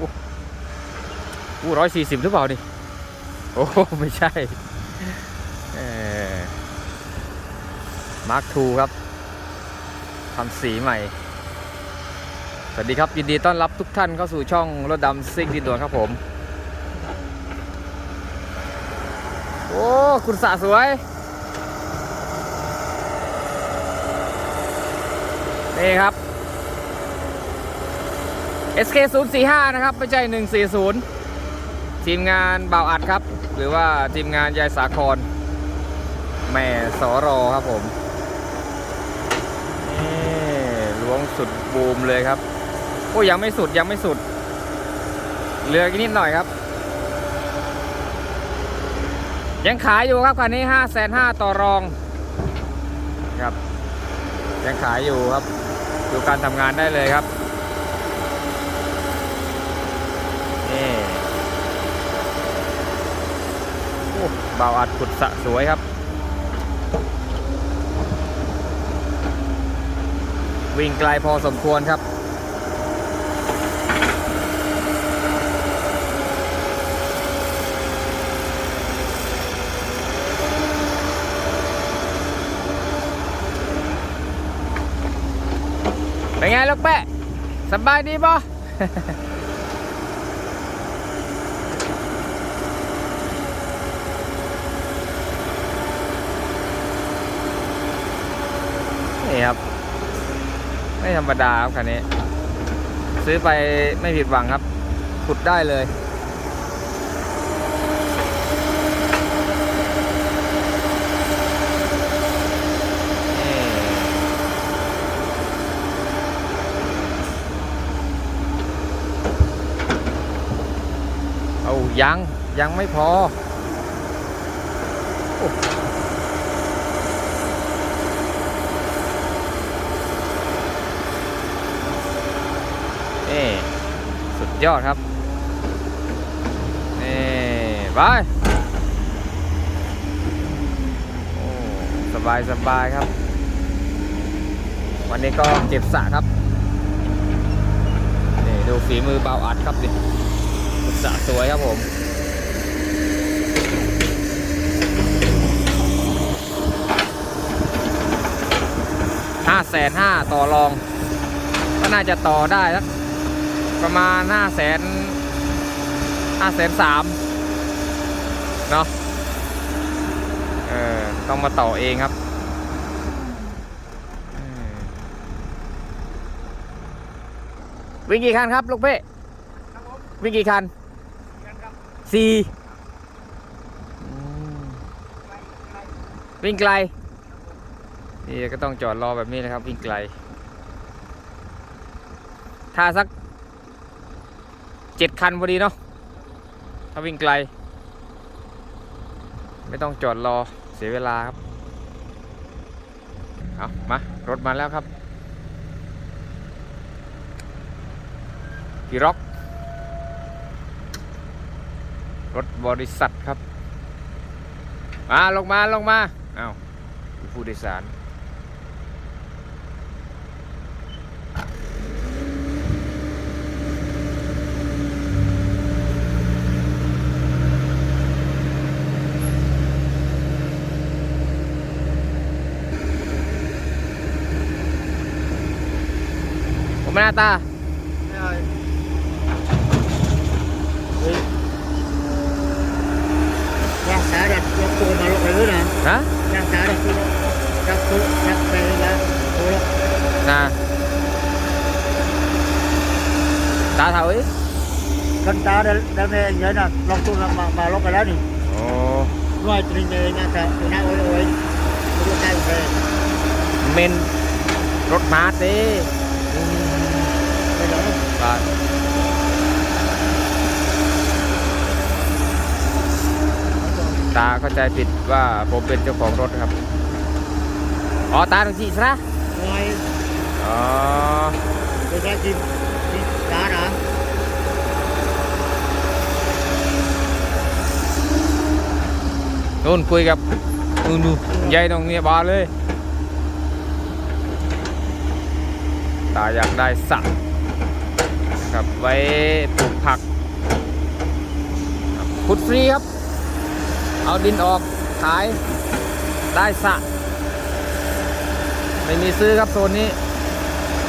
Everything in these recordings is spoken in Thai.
อู้ร้อยสี่สิบหรือเปล่าดิโอ้ ไม่ใช่มาร์คทูครับทำสีใหม่ สวัสดีครับ ยินดีต้อนรับทุกท่านเข้าสู่ช่องรถดำซิ่งดินด่วนครับผม โอ้ คุณสะสวยนี่ครับ SK 0 4 5นะครับไม่ใช่140 ทีมงานบ่าวอัดครับ หรือว่าทีมงานยายสาครแม่สอรอครับผมนี่ล้วงสุดบูมเลยครับ โอ้ยังไม่สุดยังไม่สุดเหลืออีกนิดหน่อยครับ ยังขายอยู่ครับคันนี้ห้าแสนห้าต่อรองครับ ยังขายอยู่ครับ ดูการทำงานได้เลยครับ นี่โอ้ เบาอัดขุดสะสวยครับ วิ่งไกลพอสมควรครับ เป็นไงลูกแปะสบายดีป่ะ นี่ครับ ไม่ธรรมดาครับคันนี้ ซื้อไปไม่ผิดหวังครับ ขุดได้เลยเอายังยังไม่พอ นี่สุดยอดครับ นี่ไปโอ้สบายสบายครับ วันนี้ก็เก็บสะครับ นี่ดูฝีมือเบาอัดครับดิสะสวยครับผมห้าแสนห้าต่อรอง ก็น่าจะต่อได้สัก ประมาณห้าแสนห้าแสนสามเนาะเออต้องมาต่อเองครับอืมวิ่งกี่คันครับลูกเป้วิ่งกี่คันสี่อืมวิ่งไกลนี่ก็ต้องจอดรอแบบนี้นะครับ วิ่งไกล ถ้าสัก เจ็ดคันพอดีเนาะถ้าวิ่งไกล ไม่ต้องจอดรอเสียเวลาครับ เอามา รถมาแล้วครับกีร็อกรถบริษัทครับ มา ลงมา ลงมา เอาผู้โดยสาร Manata. Rồi Đang xả đặt cho cô mà nữa nè. Hả? Đang xả đặt đặt cô đặt về là cô đó Nè. Ta thảo ý. Cần ta đây đây này nhớ nè Lọc tôi là mà mà lọc cái đó nè. Ồ. Nói trình này nha cả Tôi nào ơi ơi Tôi Men Rốt mát đấy บาทตาเข้าใจผิดว่าผมเป็นเจ้าของรถครับ อ๋อ ตาตรงที่ซะ Nuai อ๋อ ke dah di di ta dah. นู่นคุยกับนู่นนู่นยายตรงเนี้ยบาเลย ตาอยากได้สักนะ ครับไว้ปลูกผักขุดฟรีครับ เอาดินออกขายได้สะ ไม่มีซื้อครับโซนนี้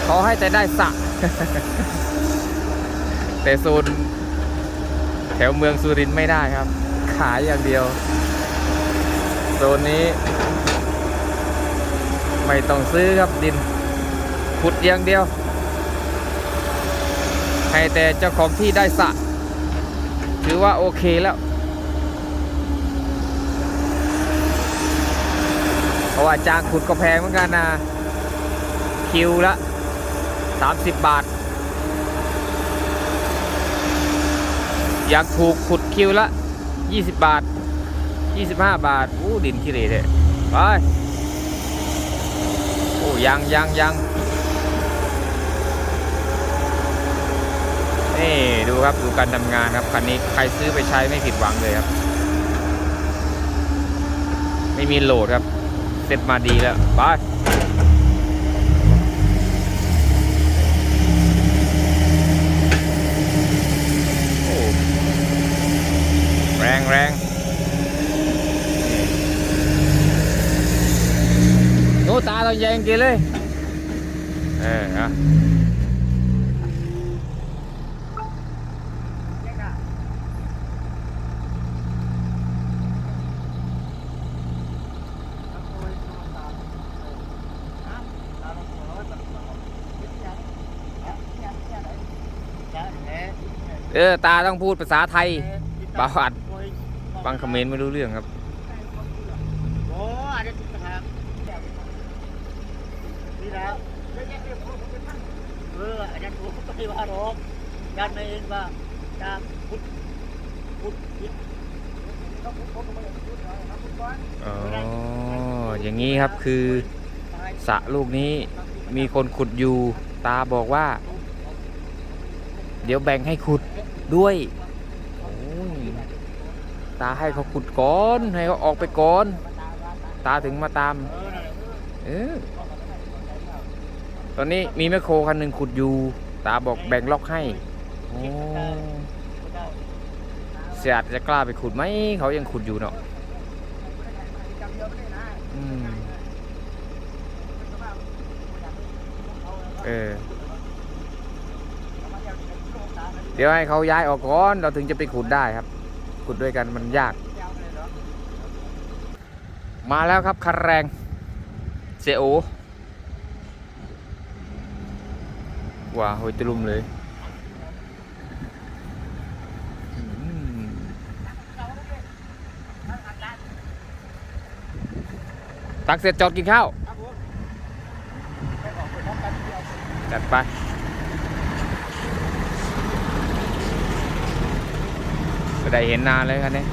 ขอให้แต่ได้สะ แต่โซนแถวเมืองสุรินทร์ไม่ได้ครับ ขายอย่างเดียว โซนนี้ ไม่ต้องซื้อครับดินขุดอย่างเดียว ให้แต่เจ้าของที่ได้สระถือว่าโอเคแล้ว เพราะว่าจ้างขุดก็แพงเหมือนกันนะ คิวละ 30 บาท อยากถูกขุดคิวละ 20 บาท 25 บาท อู้ดินขี้เหร่เลยไปโอ้ยังยังยัง นี่ดูครับดูการทำงานครับคันนี้ใครซื้อไปใช้ไม่ผิดหวังเลยครับ ไม่มีโหลดครับเซ็ตมาดีแล้วไปแรงแรงโน้ตาต้องแยงกินเลย เออฮะ เออตาต้องพูดภาษาไทยบาอัดฟังคอมเมนต์ไม่รู้เรื่องครับโอ้อันนี้ต่างหากนี่นะเอออันนั้นผมไม่ว่าหรอกยันมาเองว่าจะพุดพุดยิดเขาพุดพุดมาพุดนะพุดก่อนอ๋ออย่างนี้ครับคือสระลูกนี้มีคนขุดอยู่ ตาบอกว่า เดี๋ยวแบ่งให้ขุดด้วยตาให้เขาขุดก่อนให้เขาออกไปก่อน ตาถึงมาตามเออตอนนี้มีแมคโครคันหนึ่งขุดอยู่ ตาบอกแบ่งล็อกให้เสียดจะกล้าไปขุดไหมเขายังขุดอยู่เนาะเออ เดี๋ยวให้เขาย้ายออกก่อนเราถึงจะไปขุดได้ครับ ขุดด้วยกันมันยาก มาแล้วครับคันแรงเซโอว้าโหยตะลุมเลยตักเสร็จจอดกินข้าวจัดไป ก็ได้เห็นนานเลยคันนี้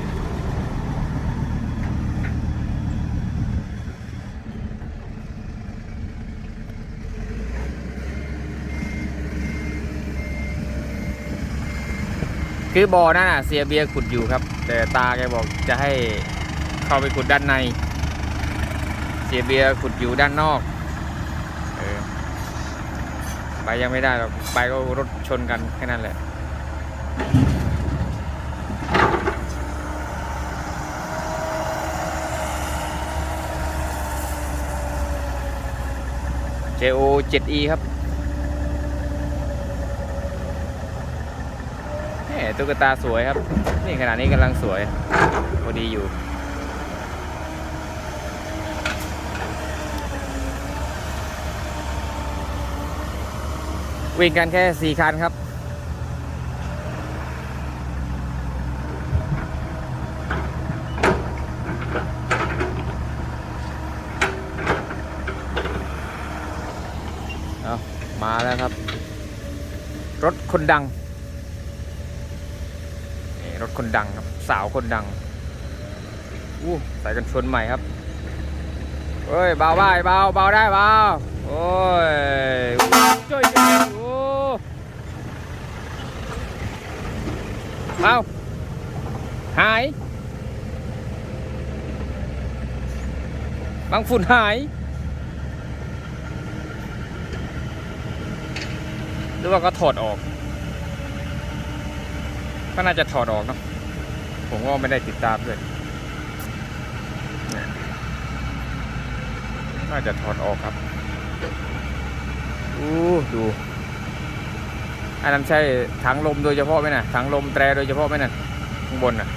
คือบ่อนั่นน่ะเสียเบียร์ขุดอยู่ครับ แต่ตาแกบอกจะให้เข้าไปขุดด้านใน เสียเบียร์ขุดอยู่ด้านนอกออไปยังไม่ได้หรอกไปก็รถชนกันแค่นั้นแหละ JO 7E ครับแหมตุ๊กตาสวยครับ นี่ขนาดนี้กำลังสวยพอดีอยู่ วิ่งกันแค่ 4 คันครับ มาแล้วครับ รถคนดังนี่รถคนดังครับ สาวคนดังอู้ใส่กันชนใหม่ครับเฮ้ยเบาได้เบาเบาได้เบาโอ้ยช่วยกันโอ้เอาหายบางฝุ่นหาย รือว่าก็ถอดออก ก็น่าจะถอดออกเนาะผมก็ไม่ได้ติดตามด้วยน่าจะถอดออกครับอู้ดูอันนั้นใช่ถังลมโดยเฉพาะไหมนะถังลมแตรโดยเฉพาะไหมน่ะข้างบนน่ะ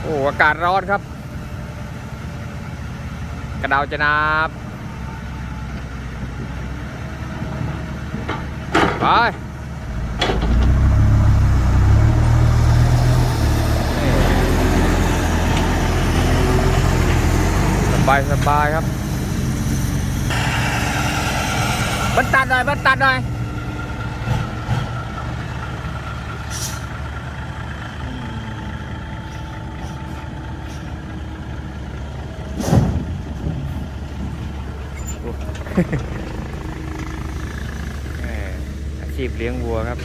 โอ้อากาศร้อนครับ กระดาวจะนับ ไปสบายสบายครับบันตัดหน่อยบันตัดหน่อยแหม่อา ชีพเลี้ยงวัวครับ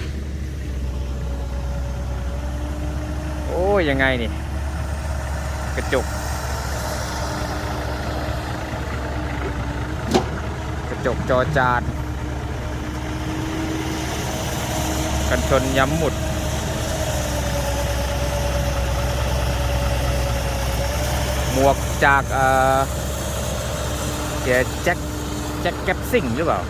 โอ้ยยังไงนี่ กระจก กระจกจอจานกันชนย้ำหมุดหมวกจากเอ่อแจ็คแจ็คแก๊ปซิ่งหรือเปล่า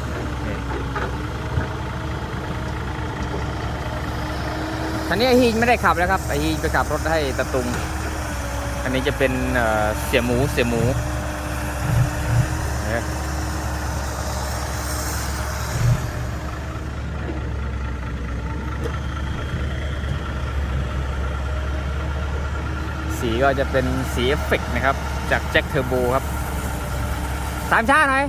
คันนี้ไอฮีไม่ได้ขับแล้วครับไอฮีไปขับรถให้ตะตุงอันนี้จะเป็นเเสียหมูเสียหมูสีก็จะเป็นสีเอฟเฟกต์นะครับ จากแจ็คเทอร์โบครับสามชาหน่อย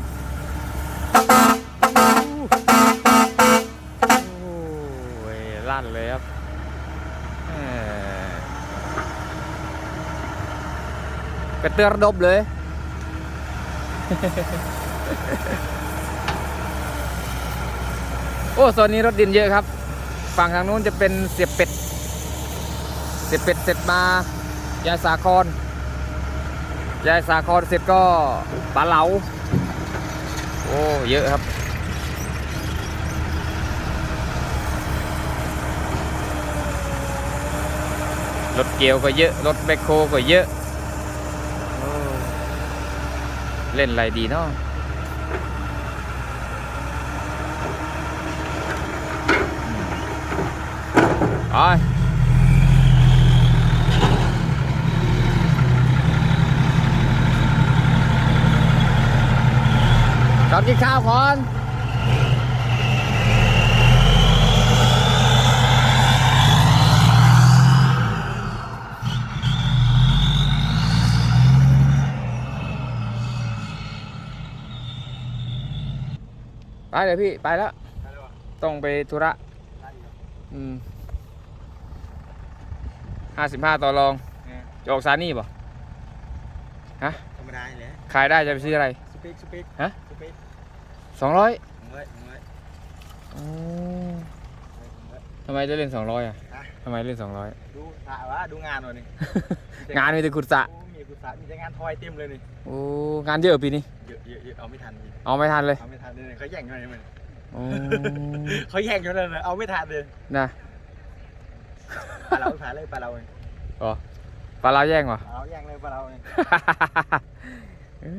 โอ้ยลั่นเลยครับเอ่อ กระเตือระดบเลย โอ้โซนนี้รถดินเยอะครับ ฝั่งทางนู้นจะเป็นเสียบเป็ด เสียบเป็ดเสร็จมายายสาครยายสาครเสร็จก็ปลาเหลา โอ้เยอะครับรถเกียวก็เยอะ รถแบคโคก็เยอะโอ้ เล่นอะไรดีเนาะไปกลับกินข้าวก่อน เลยพี่ ไปแล้ว ต้องไปธุระ อืมห้าสิบห้าต่อรองจะออกซานี่ป่ะธรรมดาเลยขายได้จะไปซื้ออะไรสปีกสปีกฮะสปีกสองร้อยผมไว้ผมไว้ทำไมจะเล่นสองร้อยอะฮะทำไมเล่นสองร้อยดูสระวะดูงานหน่อยนี่งานมีแต่ขุดสระ โอ้มีกุศลมีแต่งานทอยเต็มเลยนี่โอ้งานเยอะปีนี้ เยอะเยอะเยอะเอาไม่ทันพี่เอาไม่ทันเลยเอาไม่ทันเลยเขาแย่งกันเลยมันโอ้เขาแย่งกันเลยเอาไม่ทันเลยนะปลาเราผ่านเลยปลาเราเองอ๋อปลาเราแย่งวะเอาแย่งเลยปลาเราเอง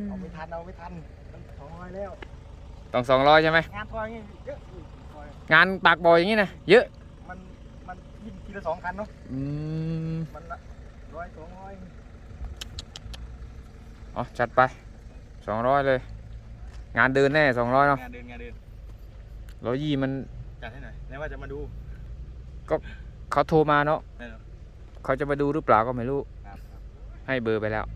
เอาไม่ทันเอาไม่ทันมันสองร้อยแล้วต้องสองร้อยใช่ไหมงานทอยนี่เยอะอีกทอยงานปากบ่อยอย่างนี้นะเยอะมันมันยิ่งทีละสองคันเนาะอืมมันละร้อยสองร้อย อ๋อจัดไปสองร้อยเลย งานเดินแน่สองร้อยเนาะงานเดินงานเดินร้อยยี่มันจัดให้หน่อยแล้วว่าจะมาดูเขาโทรมาเนาะได้เหรอเขาจะมาดูหรือเปล่าก็ไม่รู้ ครับครับให้เบอร์ไปแล้วค